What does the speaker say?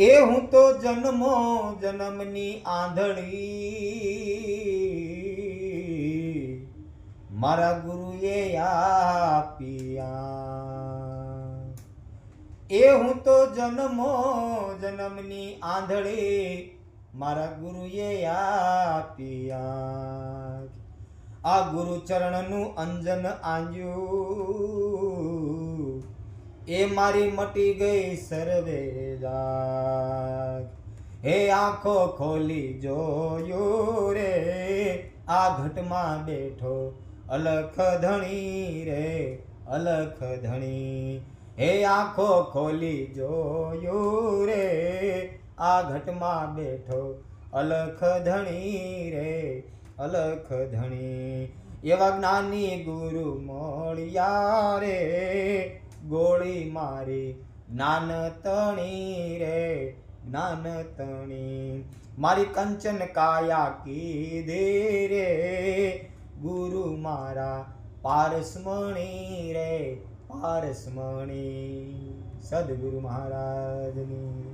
એ હું તો જન્મો જન્મની આંધળી. મારા ગુરુએ આપ્યા. એ હું તો જન્મો જન્મની આંધળી. મારા ગુરુએ આપ્યા. આ ગુરુ ચરણનું અંજન આંજ્યું. એ મારી મટી ગઈ સર્વે જાગ હે આંખો ખોલી જોયું રે, આ ઘટમાં બેઠો અલખ ધણી રે, અલખ ધણી. હે આંખો ખોલી જોયું રે, આ ઘટમાં બેઠો અલખ ધણી રે, અલખ ધણી. એવા જ્ઞાની ગુરુ મળ્યા રે ગોળી મારી. જ્ઞાન તણી રે, જ્ઞાન તણી. મારી કંચન કાયા કીધે રે. ગુરુ મારા પારસમણી રે, પારસમણી. સદગુરુ મહારાજની.